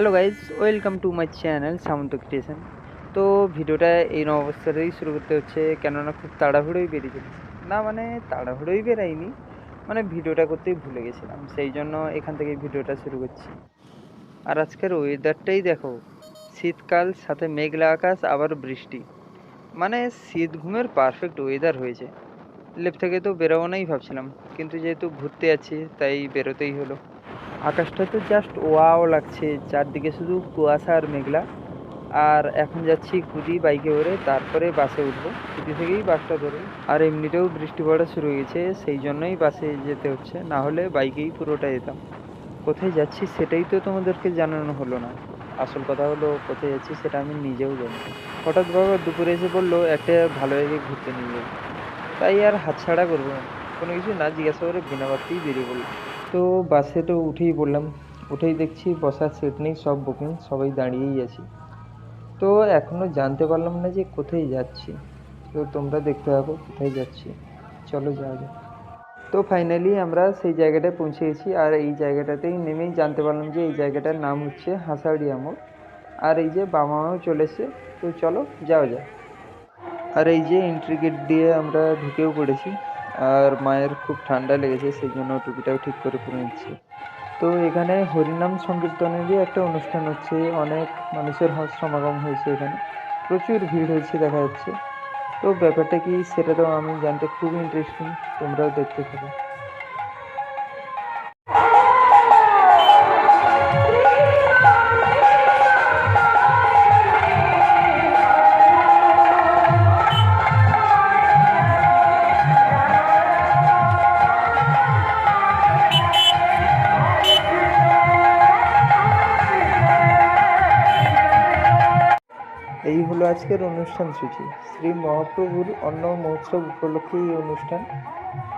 Hello guys welcome to my channel Samanta creation তো ভিডিওটা এই অবস্থাতেই শুরু করতে হচ্ছে, কেননা খুব তাড়াহুড়োই বেরিয়ে চলেছে না মানে তাড়াহুড়োই বেরাইনি মানে ভিডিওটা করতেই ভুলে গেছিলাম, সেই জন্য এখান থেকে ভিডিওটা শুরু করছি। আর আজকের ওয়েদারটাই দেখো, শীতকাল, সাথে মেঘলা আকাশ, আবার বৃষ্টি। মানে শীত ঘুমের পারফেক্ট ওয়েদার হয়েছে। লেপ থেকে তো বেরোবো নাই ভাবছিলাম, কিন্তু যেহেতু ঘুরতে আছি তাই বেরোতেই হলো। আকাশটা তো জাস্ট ওয়াও লাগছে। চারদিকে শুধু কুয়াশা আর মেঘলা। আর এখন যাচ্ছি কুদি বাইকে করে, তারপরে বাসে উঠবো। কুদি থেকেই বাসটা ধরবো আর এমনিতেও বৃষ্টি পড়া শুরু হয়েছে সেই জন্যই বাসে যেতে হচ্ছে। না হলে বাইকেই পুরোটা যেতাম। কোথায় যাচ্ছি সেটাই তো তোমাদেরকে জানানো হলো না। আসল কথা হলো কোথায় যাচ্ছি সেটা আমি নিজেও জানি। হঠাৎ বাবা দুপুরে এসে বলল, একটা ভালো জায়গায় ঘুরতে নিয়ে যাবে। তাই আর হাতছাড়া করব না। কোনো কিছু না, জিজ্ঞাসা করে বিনা বাক্যেই বেরিয়ে পড়ল তো বাসে তো উঠেই পড়লাম উঠেই দেখছি বসার সিট নেই, সব বুকিং সবাই দাঁড়িয়েই আছি। তো এখনও জানতে পারলাম না যে কোথায় যাচ্ছি। তো তোমরা দেখতে থাকো কোথায় যাচ্ছি। চলো যাওয়া যাক। তো ফাইনালি আমরা সেই জায়গাটায় পৌঁছে গেছি আর এই জায়গাটাতেই নেমেই জানতে পারলাম যে এই জায়গাটার নাম হচ্ছে হাসাড়িয়া মোড় আর এই যে বাবা মাও চলে এসছে, তো চলো যাওয়া যাক। আর এই যে এন্ট্রি গেট দিয়ে আমরা ঢুকেও পড়েছি। আর মায়ের খুব ঠান্ডা লেগেছে, সেই জন্য টুপিটাও ঠিক করে পরে নিচ্ছি। তো এখানে হরিনাম সংকীর্তনেরই একটা অনুষ্ঠান হচ্ছে, অনেক মানুষের সমাগম হয়েছে এখানে। প্রচুর ভিড় হয়েছে, দেখা যাচ্ছে। তো ব্যাপারটা কি সেটা তো আমি জানতে খুব ইন্টারেস্টিং তোমরাও দেখতে থাকো। আজকের অনুষ্ঠান সূচি শ্রী মহাপ্রভুর অন্ন মহোৎসব উপলক্ষে এই অনুষ্ঠান।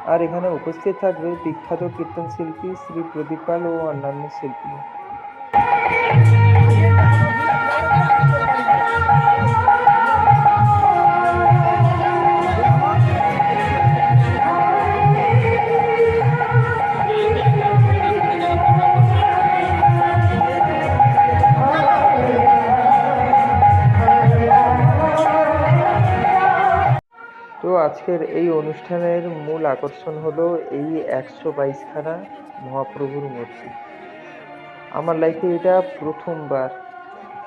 আর এখানে উপস্থিত থাকবে বিখ্যাত কীর্তন শিল্পী শ্রী প্রদীপ পাল ও অন্যান্য শিল্পী। তো আজকের এই অনুষ্ঠানের মূল আকর্ষণ হলো এই একশো বাইশখানা মহাপ্রভুর মূর্তি। আমার লাইফে এটা প্রথমবার।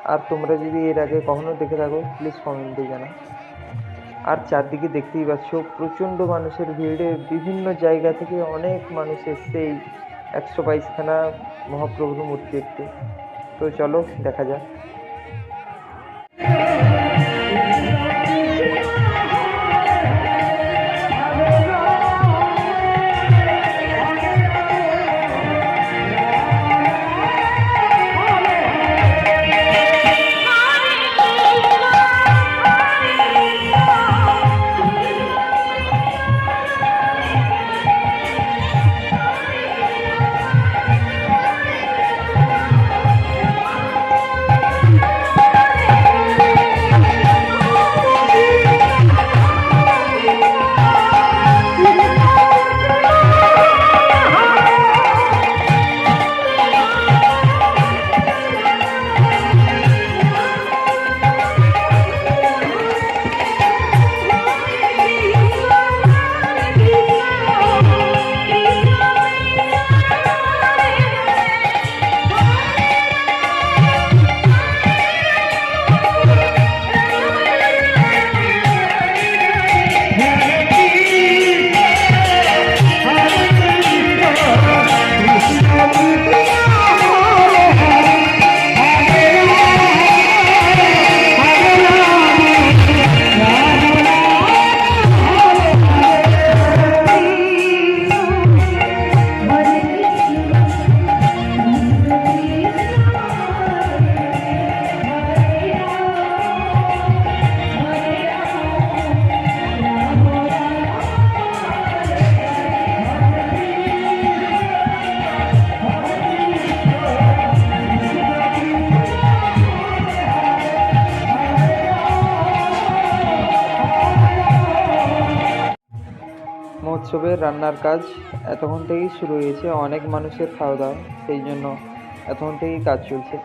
আর তোমরা যদি এর আগে কখনো দেখে থাকো প্লিজ কমেন্টে জানাও। আর চারদিকে দেখতেই পাচ্ছ, প্রচণ্ড মানুষের ভিড়ে। বিভিন্ন জায়গা থেকে অনেক মানুষ এসছে এই একশো বাইশখানা মহাপ্রভুর মূর্তি দেখতে। তো চলো, দেখা যাক। মহোৎসবের রান্নার কাজ এতক্ষণ থেকেই শুরু হয়েছে, অনেক মানুষের খাওয়া দাওয়া সেই জন্য এতক্ষণ থেকেই কাজ চলছে।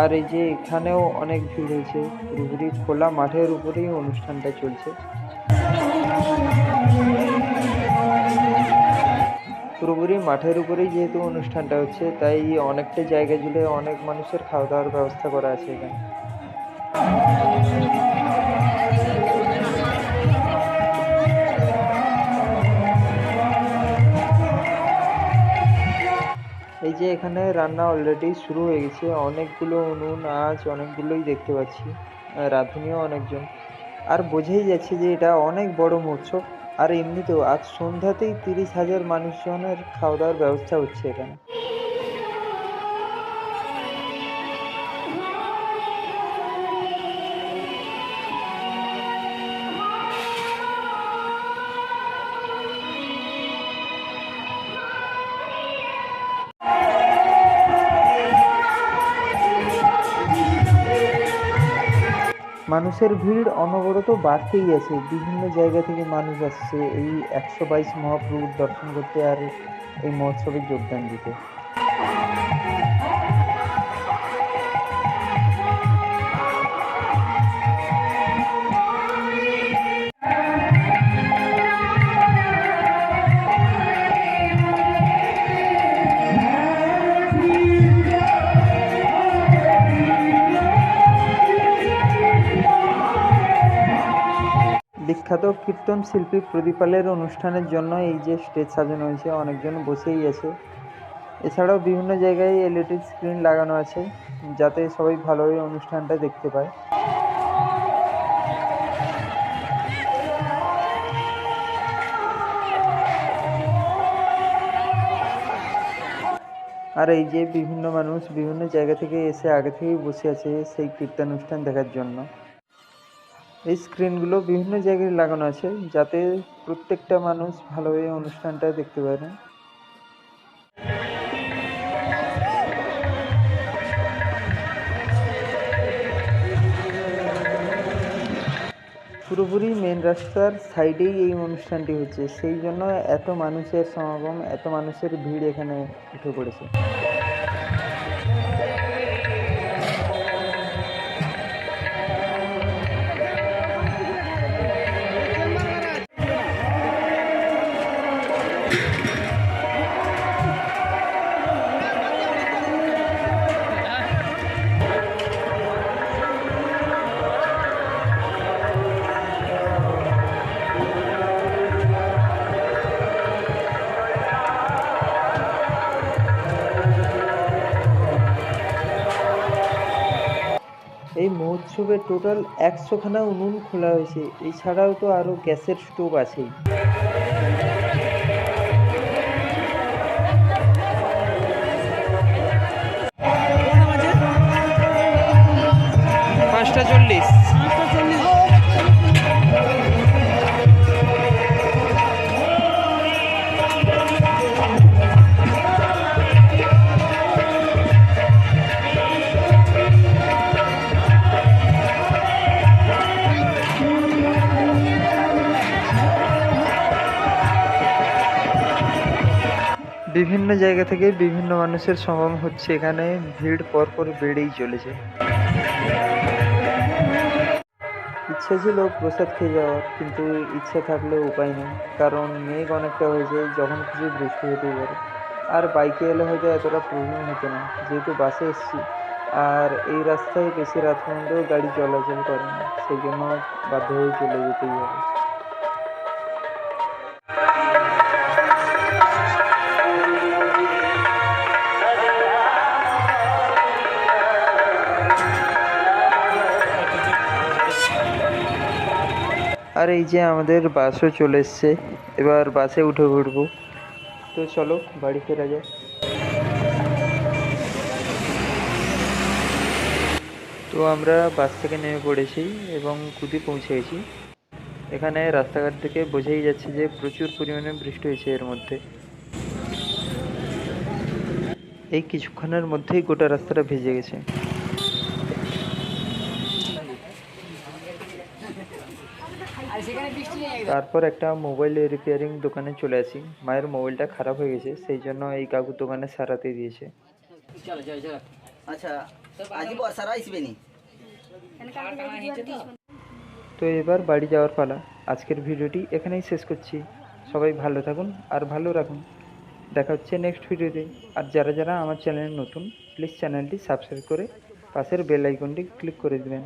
আর এই যে এখানেও অনেক ভিড় হয়েছে পুরোপুরি খোলা মাঠের উপরেই অনুষ্ঠানটা চলছে। পুরোপুরি মাঠের উপরেই যেহেতু অনুষ্ঠানটা হচ্ছে, তাই অনেকটা জায়গা জুড়ে অনেক মানুষের খাওয়া দাওয়ার ব্যবস্থা করা আছে এখানে। এই যে এখানে রান্না অলরেডি শুরু হয়ে গেছে। অনেকগুলো উনুন, আঁচ অনেকগুলোই দেখতে পাচ্ছি। রাঁধুনিও অনেকজন। আর বোঝাই যাচ্ছে যে এটা অনেক বড় মৎস্য আর এমনিতেও আজ সন্ধ্যাতেই তিরিশ হাজার মানুষজনের খাওয়া দাওয়ার ব্যবস্থা হচ্ছে এখানে। মানুষের ভিড় অনবরত বাড়তেই আছে। বিভিন্ন জায়গা থেকে মানুষ আসছে। এই একশো বাইশ মহাপ্রভুর দর্শন করতে আর এই মহোৎসবে যোগদান দিতে। বিখ্যাত কীর্তন শিল্পী প্রদীপালের অনুষ্ঠানের জন্য এই যে স্টেজ সাজানো হয়েছে, অনেকজন বসেই আছে। এছাড়াও বিভিন্ন জায়গায় এলইডি স্ক্রিন লাগানো আছে, যাতে সবাই ভালোভাবে অনুষ্ঠানটা দেখতে পায়। আর এই যে বিভিন্ন মানুষ বিভিন্ন জায়গা থেকে এসে আগে থেকেই বসে আছে সেই কীর্তনানুষ্ঠান দেখার জন্য। এই স্ক্রিনগুলো বিভিন্ন জায়গায় লাগানো আছে যাতে প্রত্যেকটা মানুষ ভালোভাবে অনুষ্ঠানটা দেখতে পারে। পুরোপুরি মেন রাস্তার সাইডেই এই অনুষ্ঠানটি হচ্ছে, সেই জন্য এত মানুষের সমাগম, এত মানুষের ভিড় এখানে উঠে পড়েছে। মহোৎসবে টোটাল একশোখানা উনুন খোলা হয়েছে। এছাড়াও তো আরও গ্যাসের স্টোভ আছেই। বিভিন্ন জায়গা থেকে বিভিন্ন মানুষের সমাগম হচ্ছে এখানে। ভিড় পরপর বেড়েই চলেছে। ইচ্ছা ছিল প্রসাদ খেয়ে যাওয়ার, কিন্তু ইচ্ছা থাকলে উপায় নেই। কারণ মেঘ অনেকটা হয়েছে, যখন খুশি বৃষ্টি হতে পারে। আর বাইকে এলে হয়তো এতটা প্রবলেম হতো না। যেহেতু বাসে এসেছি, আর এই রাস্তায় বেশি রাত পর্যন্ত গাড়ি চলাচল করে না সেই জন্য বাধ্য হয়ে চলে যেতেই হবে। আর এই যে আমাদের বাসও চলে এসছে। এবার বাসে উঠে পড়ব তো চলো, বাড়ি ফেরা যাক। তো আমরা বাস থেকে নেমে পড়েছি এবং কুদি পৌঁছে গেছি। এখানে রাস্তাঘাট থেকে বোঝাই যাচ্ছে যে প্রচুর পরিমাণে বৃষ্টি হয়েছে এর মধ্যে। এই কিছুক্ষণের মধ্যেই গোটা রাস্তাটা ভিজে গেছে। তারপর একটা মোবাইল রিপেয়ারিং দোকানে চলে আসি। মায়ের মোবাইলটা খারাপ হয়ে গেছে সেই জন্য এই কাকুর দোকানে সারাতে দিয়েছে। আচ্ছা তো এবার বাড়ি যাওয়ার পালা। আজকের ভিডিওটি এখানেই শেষ করছি। সবাই ভালো থাকুন আর ভালো রাখুন। দেখা হচ্ছে নেক্সট ভিডিওতে। আর যারা যারা আমার চ্যানেলে নতুন প্লিজ চ্যানেলটি সাবস্ক্রাইব করে পাশের বেল আইকনটি ক্লিক করে দেবেন।